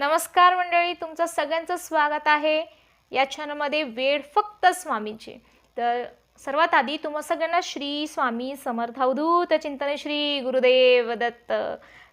नमस्कार मंडळी तुमचं सगळ्यांचं स्वागत आहे. या चॅनलमध्ये वेळ फक्त स्वामीची. तर सर्वात आधी तुम्हा सगळ्यांना श्री स्वामी समर्थ अवधूत चिंतन श्री गुरुदेव दत्त.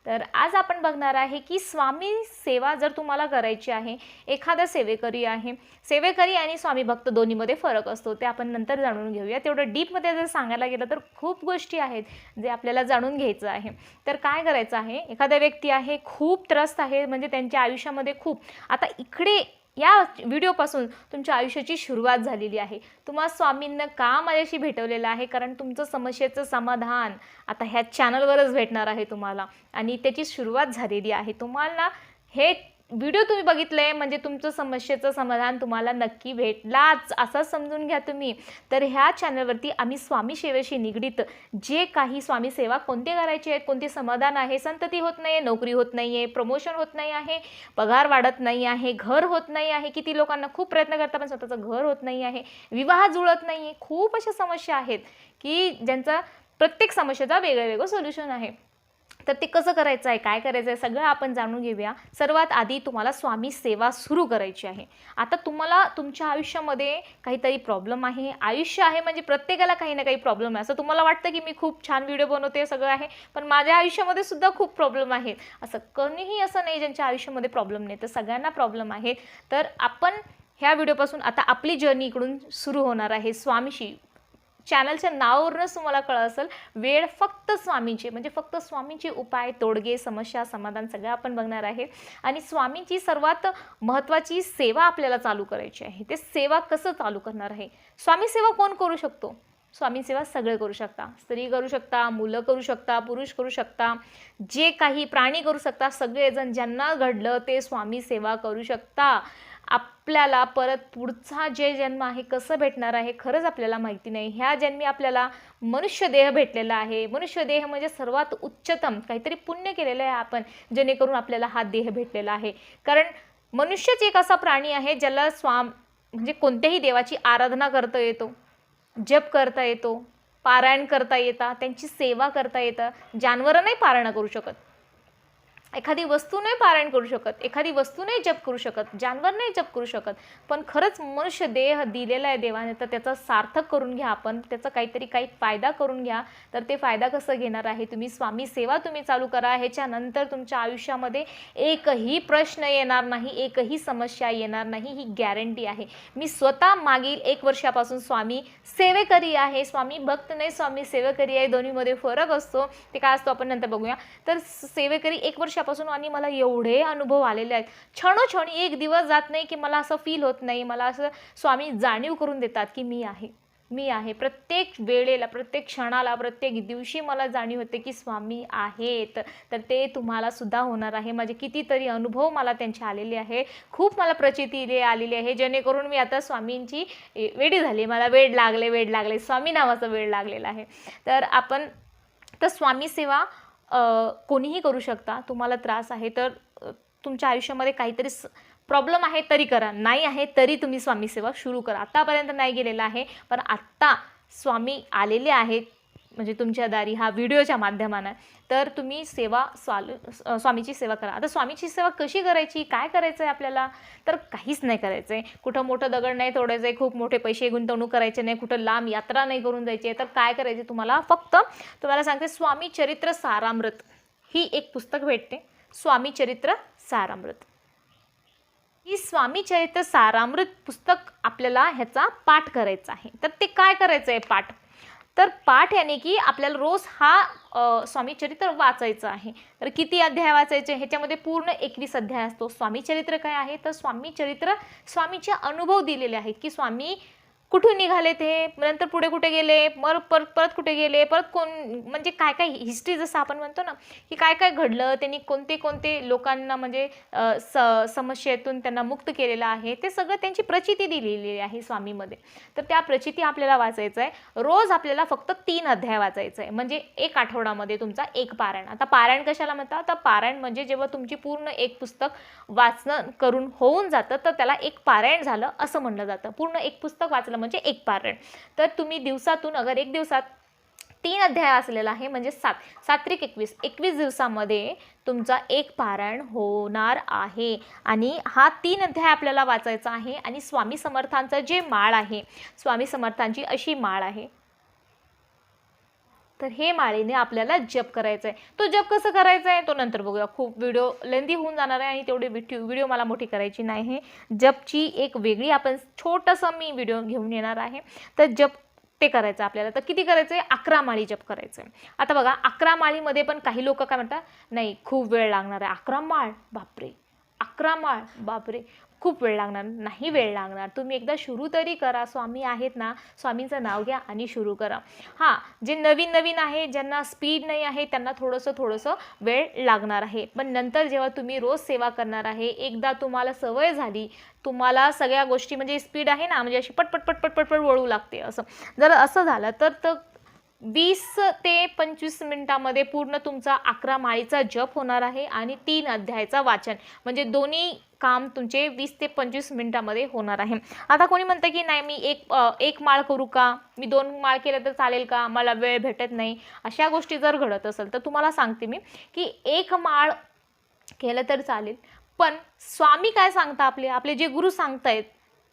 तर आज आपण बघणार आहे की स्वामी सेवा जर तुम्हाला करायची आहे एखादा सेवेकरी आहे सेवेकरी आणि स्वामी भक्त दोन्हीमध्ये फरक असतो ते आपण नंतर जाणून घेऊया. तेवढं डीपमध्ये जर सांगायला गेलं तर खूप गोष्टी आहेत जे आपल्याला जाणून घ्यायचं आहे. तर काय करायचं आहे? एखादा व्यक्ती आहे खूप त्रस्त आहे म्हणजे त्यांच्या आयुष्यामध्ये खूप. आता इकडे या व्हिडिओपासून तुमच्या आयुष्याची सुरुवात झालेली आहे. तुम्हा स्वामींना का माझ्याशी भेटवलेलं आहे? कारण तुमचं समस्येचं समाधान आता ह्या चॅनलवरच भेटणार आहे तुम्हाला. आणि त्याची सुरुवात झालेली आहे. तुम्हाला हे व्हिडिओ तुम्ही बघितले म्हणजे तुमचं समस्येचं समाधान तुम्हाला नक्की भेटलाच असं समजून घ्या तुम्ही. तर ह्या चॅनलवरती आम्ही स्वामी सेवेशी निगडीत जे काही स्वामी सेवा कोणते करायचे आहेत कोणते समाधान आहे संतती होत नाही आहे नोकरी होत नाही आहे प्रमोशन होत नाही आहे पगार वाढत नाही आहे घर होत नाही आहे किती लोकांना खूप प्रयत्न करता पण स्वतःचं घर होत नाही आहे विवाह जुळत नाही आहे खूप अशा समस्या आहेत की ज्यांचा प्रत्येक समस्येचा वेगळं वेगळं सोल्युशन आहे. तर ते कसं करायचं आहे काय करायचं आहे सगळं आपण जाणून घेऊया. सर्वात आधी तुम्हाला स्वामी सेवा सुरू करायची आहे. आता तुम्हाला तुमच्या आयुष्यामध्ये काहीतरी प्रॉब्लेम आहे. आयुष्य आहे म्हणजे प्रत्येकाला काही ना काही प्रॉब्लेम आहे. असं तुम्हाला वाटतं की मी खूप छान व्हिडिओ बनवते सगळं आहे. पण माझ्या आयुष्यामध्ये सुद्धा खूप प्रॉब्लेम आहेत असं कोणीही असं नाही ज्यांच्या आयुष्यामध्ये प्रॉब्लेम नाही तर सगळ्यांना प्रॉब्लेम आहेत तर आपण ह्या व्हिडिओपासून आता आपली जर्नी इकडून सुरू होणार आहे स्वामीशी. चॅनलच्या नावावरूनच तुम्हाला कळत असेल वेळ फक्त स्वामींचे म्हणजे फक्त स्वामींचे उपाय तोडगे समस्या समाधान सगळं आपण बघणार आहे. आणि स्वामींची सर्वात महत्त्वाची सेवा आपल्याला चालू करायची आहे. ते सेवा कसं चालू करणार आहे? स्वामी सेवा कोण करू शकतो? स्वामी सेवा सगळे करू शकता. स्त्री करू शकता मुलं करू शकता पुरुष करू शकता जे काही प्राणी करू शकता सगळेजण ज्यांना घडलं ते स्वामी सेवा करू शकता. आपल्याला परत पुढचा जे जन्म आहे कसं भेटणार आहे खरंच आपल्याला माहिती नाही. ह्या जन्मी आपल्याला मनुष्य देह भेटलेला आहे. मनुष्य देह म्हणजे सर्वात उच्चतम काहीतरी पुण्य केलेलं आहे आपण जेणेकरून आपल्याला हा देह भेटलेला आहे. कारण मनुष्यच एक असा प्राणी आहे ज्याला स्वाम म्हणजे कोणत्याही देवाची आराधना करता येतो जप करता येतो पारायण करता येता त्यांची सेवा करता येतं जानवरं नाही पारायण करू शकत. एखादी वस्तू नाही पारायण करू शकत एखादी वस्तू नाही जप करू शकत जानवर नाही जप करू शकत पण खरंच मनुष्य देह दिलेला आहे देवाने तर त्याचा सार्थक करून घ्या आपण त्याचा काहीतरी काही फायदा करून घ्या तर ते फायदा कसं घेणार आहे? तुम्ही स्वामी सेवा तुम्ही चालू करा ह्याच्यानंतर तुमच्या आयुष्यामध्ये एकही प्रश्न येणार नाही एकही समस्या येणार नाही ही गॅरंटी आहे. मी स्वतः मागील एक वर्षापासून स्वामी सेवेकरी आहे स्वामी भक्त नाही स्वामी सेवेकरी आहे दोन्हीमध्ये फरक असतो ते काय असतो आपण नंतर बघूया. तर सेवेकरी एक वर्षापासून आणि मला एवढे अनुभव आलेले आहेत. क्षणोक्षण एक दिवस जात नाही की मला असं फील होत नाही. मला असं स्वामी जाणीव करून देतात की मी आहे. मी आहे. प्रत्येक वेळेला प्रत्येक क्षणाला प्रत्येक दिवशी मला जाणीव होते की स्वामी आहेत. तर ते तुम्हाला सुद्धा होणार आहे. माझे कितीतरी अनुभव मला त्यांचे आलेले आहे. खूप मला प्रचिती आलेली आहे. जेणेकरून मी आता स्वामींची ए, वेडी झाली. मला वेड लागले वेड लागले. स्वामी नावाचा वेळ लागलेला आहे. तर आपण तर स्वामी सेवा कोणीही करू शकता तुम्हाला त्रास आहे तर तुमच्या आयुष्यामध्ये काहीतरी प्रॉब्लेम आहे तरी करा. नाही आहे तरी तुम्ही स्वामी सेवा सुरू करा. आत्तापर्यंत नाही गेलेला आहे पण आत्ता स्वामी आलेले आहेत. म्हणजे तुमच्या दारी हा व्हिडिओच्या माध्यमानं. तर तुम्ही सेवा स्वाल स्वामीची सेवा करा. आता स्वामीची सेवा कशी करायची? काय करायचं आहे आपल्याला? तर काहीच नाही करायचं आहे कुठं मोठं दगड नाही तोडायचं आहे खूप मोठे पैसे गुंतवणूक करायचे नाही कुठं लांब यात्रा नाही करून जायची आहे तर काय करायचे तुम्हाला फक्त तुम्हाला सांगते स्वामी चरित्र सारामृत. ही एक पुस्तक भेटते. स्वामी चरित्र सारामृत. ही स्वामी चरित्र सारामृत पुस्तक आपल्याला ह्याचा पाठ करायचा आहे. तर ते काय करायचं आहे पाठ? तर पाठ याने की आपल्याला रोज हा स्वामीचरित्र स्वामी चरित्र वाचायचं आहे. तर किती अध्याय वाचायचे? ह्याच्यामध्ये पूर्ण एकवीस अध्याय असतो. स्वामीचरित्र काय आहे? तर स्वामी चरित्र स्वामीचे अनुभव दिलेले आहेत की स्वामी कुठून निघाले ते? नंतर पुढे कुठे गेले? मग परत परत कुठे गेले? परत कोण म्हणजे काय काय हिस्ट्री जसं आपण म्हणतो ना की काय काय घडलं? त्यांनी कोणते कोणते लोकांना म्हणजे स समस्येतून त्यांना मुक्त केलेलं आहे? ते सगळं त्यांची प्रचिती दिलेली आहे स्वामीमध्ये. तर त्या प्रचिती आपल्याला वाचायचं आहे रोज आपल्याला फक्त तीन अध्याय वाचायचं आहे म्हणजे एक आठवडामध्ये तुमचा एक पारायण. आता पारायण कशाला म्हणतात? तर पारायण म्हणजे जेव्हा तुमची पूर्ण एक पुस्तक वाचणं करून होऊन जातं तर त्याला एक पारायण झालं असं म्हणलं जातं. पूर्ण एक पुस्तक वाचलं म्हणजे एक पारायण. तर तुम्ही दिवसातून अगर एक दिवसात तीन अध्याय असलेला आहे म्हणजे सात सात्विक एकवीस एकवीस दिवसामध्ये तुमचा एक पारायण होणार आहे. आणि हा तीन अध्याय आपल्याला वाचायचा आहे आणि स्वामी समर्थांचं जे माळ आहे स्वामी समर्थांची अशी माळ आहे. तर हे माळेने आपल्याला जप करायचा आहे तो जप कसं करायचा आहे तो नंतर बघूया. खूप व्हिडिओ लेंदी होऊन जाणार आहे आणि तेवढी व्हिडिओ व्हिडिओ मला मोठी करायची नाही. आहे जपची एक वेगळी आपण छोटंसं मी व्हिडिओ घेऊन येणार आहे. तर जप ते करायचं आपल्याला. तर किती करायचं आहे अकरा माळी जप करायचं आहे आता बघा अकरा माळीमध्ये पण काही लोक काय म्हणतात? नाही खूप वेळ लागणार आहे. अकरा माळ? बापरे. अकरा माळ? बापरे. खूप वेळ लागणार नाही वेळ लागणार. तुम्ही एकदा सुरू तरी करा. स्वामी आहेत ना स्वामींचं नाव घ्या आणि सुरू करा. हां जे नवीन नवीन आहे ज्यांना स्पीड नाही आहे त्यांना थोडंसं थोडंसं वेळ लागणार आहे. पण नंतर जेव्हा तुम्ही रोज सेवा करणार आहे एकदा तुम्हाला सवय झाली तुम्हाला सगळ्या गोष्टी म्हणजे स्पीड आहे ना म्हणजे अशी पटपट पटपट पटपट वळू लागते असं. जर असं झालं तर तर वीस ते पंचवीस मिनिटामध्ये पूर्ण तुमचा अकरा माळीचा जप होणार आहे आणि तीन अध्यायाचा वाचन. म्हणजे दोन्ही काम तुमचे वीस ते पंचवीस मिनिटामध्ये होणार आहे. आता कोणी म्हणतं की नाही मी एक एक माळ करू का? मी दोन माळ केलं तर चालेल का? मला वेळ भेटत नाही. अशा गोष्टी जर घडत असेल तर तुम्हाला सांगते मी की एक माळ केलं तर चालेल. पण स्वामी काय सांगता आपले? आपले जे गुरु सांगतायत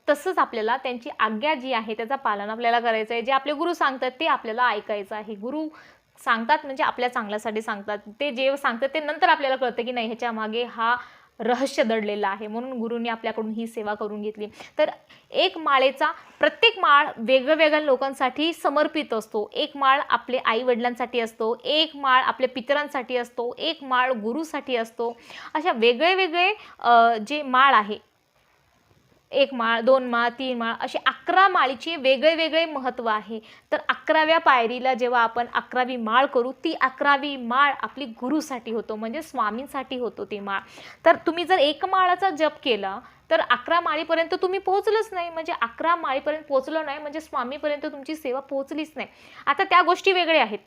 तसंच आपल्याला त्यांची आज्ञा जी आहे त्याचं पालन आपल्याला करायचं आहे. जे आपले गुरु सांगतात ते आपल्याला ऐकायचं आहे. गुरु सांगतात म्हणजे आपल्या चांगल्यासाठी सांगतात. ते जे सांगतात ते नंतर आपल्याला कळतं की नाही ह्याच्या मागे हा रहस्य दडलेला आहे. म्हणून गुरुंनी आपल्याकडून ही सेवा करून घेतली. तर एक माळेचा प्रत्येक माळ वेगवेगळ्या लोकांसाठी समर्पित असतो. एक माळ आपले आई वडिलांसाठी असतो. एक माळ आपल्या पितरांसाठी असतो. एक माळ गुरुसाठी असतो. अशा वेगळे वेगळे जे माळ आहे एक माळ दोन माळ तीन माळ असे अकरा माळीचे वेगळे वेगळे महत्त्व आहे. तर अकराव्या पायरीला जेव्हा आपण अकरावी माळ करू ती अकरावी माळ आपली गुरुसाठी होतो म्हणजे स्वामींसाठी होतो ती माळ. तर तुम्ही जर एक माळाचा जप केला तर अकरा माळीपर्यंत तुम्ही पोहोचलंच नाही. म्हणजे अकरा माळीपर्यंत पोहोचलो नाही म्हणजे स्वामीपर्यंत तुमची सेवा पोहोचलीच नाही. आता त्या गोष्टी वेगळ्या आहेत.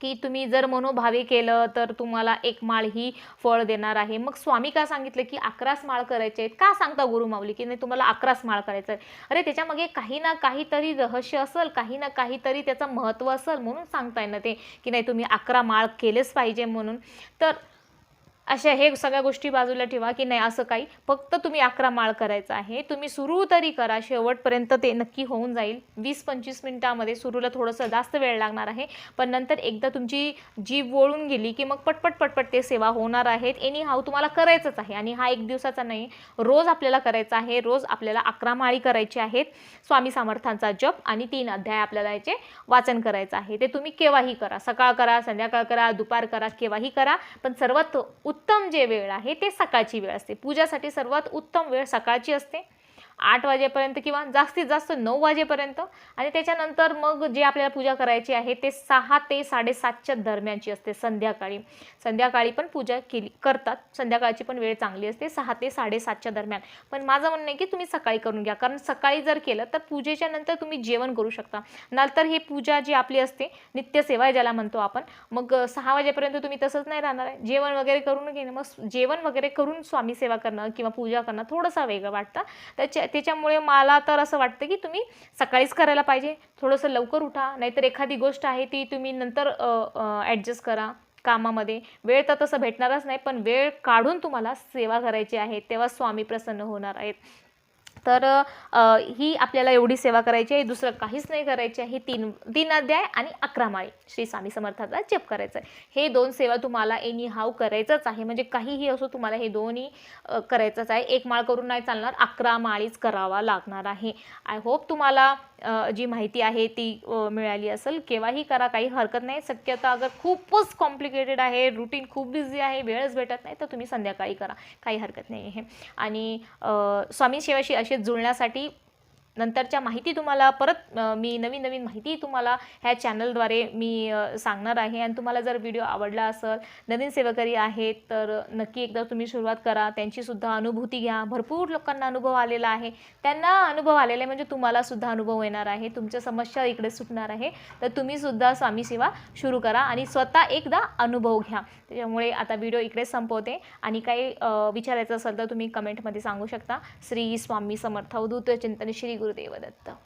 की तुम्ही जर मनोभावे केलं तर तुम्हाला एक माळ ही फळ देणार आहे. मग स्वामी का सांगितलं की अकराच माळ करायचे आहेत? का सांगता गुरु माऊली की नाही तुम्हाला अकराच माळ करायचं आहे? अरे त्याच्यामागे काही ना काहीतरी रहस्य असेल काही ना काहीतरी त्याचं महत्त्व असेल म्हणून सांगताय ना ते की नाही तुम्ही अकरा माळ केलेच पाहिजे म्हणून. तर अशा हे सगळ्या गोष्टी बाजूला ठेवा की नाही असं काही. फक्त तुम्ही अकरा माळ करायचं आहे. तुम्ही सुरू तरी करा. शेवटपर्यंत ते नक्की होऊन जाईल. वीस पंचवीस मिनिटामध्ये सुरूला थोडंसं जास्त वेळ लागणार आहे. पण नंतर एकदा तुमची जीभ वळून गेली की मग पटपट पटपट ते सेवा होणार आहेत. एनी हाव तुम्हाला करायचंच आहे. आणि हा एक दिवसाचा नाही. रोज आपल्याला करायचा आहे. रोज आपल्याला अकरा माळी करायची आहेत. स्वामी समर्थांचा जप आणि तीन अध्याय आपल्याला याचे वाचन करायचं आहे. ते तुम्ही केव्हाही करा. सकाळ करा संध्याकाळ करा दुपार करा केव्हाही करा. पण सर्वात उत्तम जे वेळ आहे ते सकाळची वेळ असते. पूजासाठी सर्वात उत्तम वेळ सकाळची असते. आठ वाजेपर्यंत किंवा जास्तीत जास्त नऊ वाजेपर्यंत. आणि त्याच्यानंतर मग जे आपल्याला पूजा करायची आहे ते सहा ते साडेसातच्या दरम्यानची असते. संध्याकाळी. संध्याकाळी पण पूजा केली करतात. संध्याकाळची पण वेळ चांगली असते सहा ते साडेसातच्या दरम्यान. पण माझं म्हणणं आहे की तुम्ही सकाळी करून घ्या. कारण सकाळी जर केलं तर पूजेच्या नंतर तुम्ही जेवण करू शकता. नंतर ही पूजा जी आपली असते नित्यसेवा ज्याला म्हणतो आपण मग सहा वाजेपर्यंत तुम्ही तसंच नाही राहणार आहे. जेवण वगैरे करून घेणं मग जेवण वगैरे करून स्वामी सेवा करणं किंवा पूजा करणं थोडंसं वेगळं वाटतं. त्याच्या त्याच्यामुळे मला तर असं वाटतं की तुम्ही सकाळीच करायला पाहिजे. थोडंसं लवकर उठा. नाहीतर एखादी गोष्ट आहे ती तुम्ही नंतर ॲडजस्ट करा कामामध्ये. वेळ तर तसं भेटणारच नाही पण वेळ काढून तुम्हाला सेवा करायची आहे. तेव्हा स्वामी प्रसन्न होणार आहेत. तर ही आपल्याला एवढी सेवा करायची आहे दुसरं काहीच नाही करायची आहे. तीन तीन अध्याय आणि अकरा माळी श्री स्वामी समर्थाचा जप करायचा आहे. हे दोन सेवा तुम्हाला एनी हाव करायचंच आहे. म्हणजे काहीही असो तुम्हाला हे दोन्ही करायचंच आहे. एक माळ करून नाही चालणार अकरा माळीच करावा लागणार आहे. आय होप तुम्हाला जी माहिती आहे ती मिळाली असेल केव्हाही करा काही हरकत नाही. शक्यता अगर खूपच कॉम्प्लिकेटेड आहे रुटीन खूप बिझी आहे वेळच भेटत नाही तर तुम्ही संध्याकाळी करा. काही हरकत नाही आहे आणि स्वामी सेवाशी असे जुळण्यासाठी नंतरच्या माहिती तुम्हाला परत मी नवीन नवीन माहिती तुम्हाला ह्या चॅनलद्वारे मी सांगणार आहे. आणि तुम्हाला जर व्हिडिओ आवडला असेल नवीन सेवकरी आहेत तर नक्की एकदा तुम्ही सुरुवात करा. त्यांचीसुद्धा अनुभूती घ्या. भरपूर लोकांना अनुभव आलेला आहे. त्यांना अनुभव आलेला आहे म्हणजे तुम्हालासुद्धा अनुभव येणार आहे. तुमच्या समस्या इकडे सुटणार आहे. तर तुम्ही सुद्धा स्वामी सेवा सुरू करा आणि स्वतः एकदा अनुभव घ्या. त्याच्यामुळे आता व्हिडिओ इकडे संपवते. आणि काही विचारायचं असेल तर तुम्ही कमेंटमध्ये सांगू शकता. श्री स्वामी समर्थ अवधूत चिंतन श्री गुरुदेव दत्त